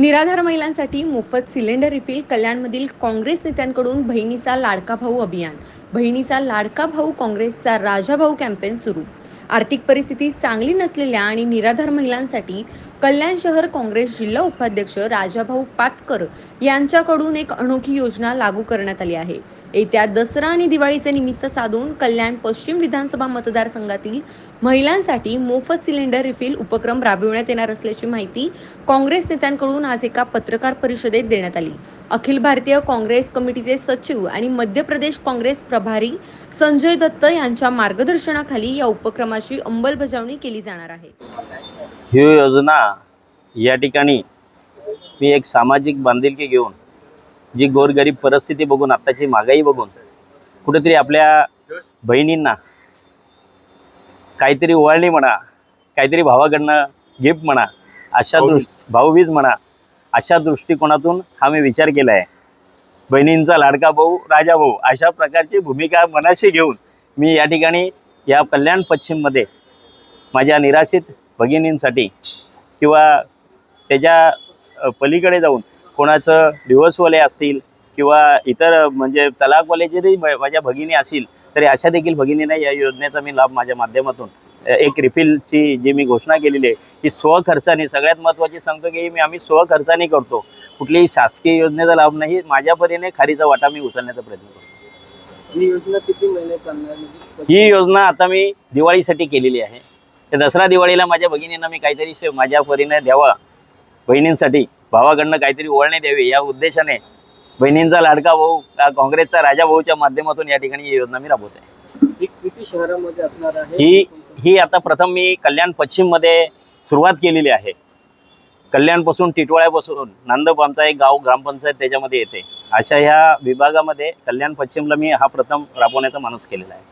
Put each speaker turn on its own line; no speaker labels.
निराधार महिलांसाठी मोफत सिलेंडर रिफिल कल्याणमधील काँग्रेस नेत्यांकडून बहिणीचा लाडका भाऊ अभियान. बहिणीचा लाडका भाऊ काँग्रेसचा राजा भाऊ कॅम्पेन सुरू. आर्थिक परिस्थिती चांगली नसलेल्या आणि निराधार महिलांसाठी कल्याण शहर काँग्रेस जिल्हा उपाध्यक्ष राजाभाऊ पातकर यांच्याकडून एक अनोखी योजना लागू करण्यात आली आहे. येत्या दसरा आणि दिवाळीचे निमित्त साधून कल्याण पश्चिम विधानसभा मतदारसंघातील महिलांसाठी मोफत सिलेंडर रिफिल उपक्रम राबविण्यात येणार असल्याची माहिती काँग्रेस नेत्यांकडून आज एका पत्रकार परिषदेत देण्यात आली. अखिल भारतीय काँग्रेस कमिटीचे सचिव आणि मध्य प्रदेश काँग्रेस प्रभारी संजय दत्त यांच्या मार्गदर्शनाखाली या उपक्रमाची अंमलबजावणी केली जाणार आहे.
ही योजना या ठिकाणी मी एक सामाजिक बांधिलकी घेऊन जी गोरगरीब परिस्थिती बघून आत्ताची महागाई बघून कुठेतरी आपल्या बहिणींना काहीतरी ओवाळणी म्हणा काहीतरी भावाकडनं गिफ्ट म्हणा अशा दृष् भाऊबीज म्हणा अशा दृष्टिकोनातून हा मी विचार केला आहे बहिणींचा लाडका भाऊ राजा भाऊ अशा प्रकारची भूमिका मनाशी घेऊन मी या ठिकाणी या कल्याण पश्चिममध्ये माझ्या निराशित भगिनींसाठी किंवा त्याच्या पलीकडे जाऊन कोणाचं डिवोर्सवाले असतील किंवा इतर म्हणजे तलाकवाले जरी माझ्या भगिनी असतील तरी अशा देखील भगिनींना या योजनेचा मी लाभ माझ्या माध्यमातून एक रिफिलची जी मी घोषणा केलेली आहे की स्वखर्चाने सगळ्यात महत्त्वाची सांगतो की मी आम्ही स्वखर्चाने करतो. कुठलीही शासकीय योजनेचा लाभ नाही माझ्या परीने खारीचा वाटा मी उचलण्याचा प्रयत्न करतो.
ही योजना किती महिने चालणार
ही योजना आता मी दिवाळीसाठी केलेली आहे. तर दसरा दिवाळीला माझ्या भगिनींना मी काहीतरी माझ्या परीने द्यावा बहिणींसाठी भावाकडनं काहीतरी ओळणे द्यावी या उद्देशाने बहिणींचा लाडका भाऊ काँग्रेसचा राजा भाऊच्या माध्यमातून या ठिकाणी ही योजना मी राबवत आहे.
ही किती शहरामध्ये असणार आहे.
ही ही आता प्रथम मी कल्याण पश्चिममध्ये सुरुवात केलेली आहे. कल्याणपासून टिटवाळ्यापासून नांदप आमचा एक गाव ग्रामपंचायत त्याच्यामध्ये येते. अशा ह्या विभागामध्ये कल्याण पश्चिमला मी हा प्रथम राबवण्याचा मानस केलेला आहे.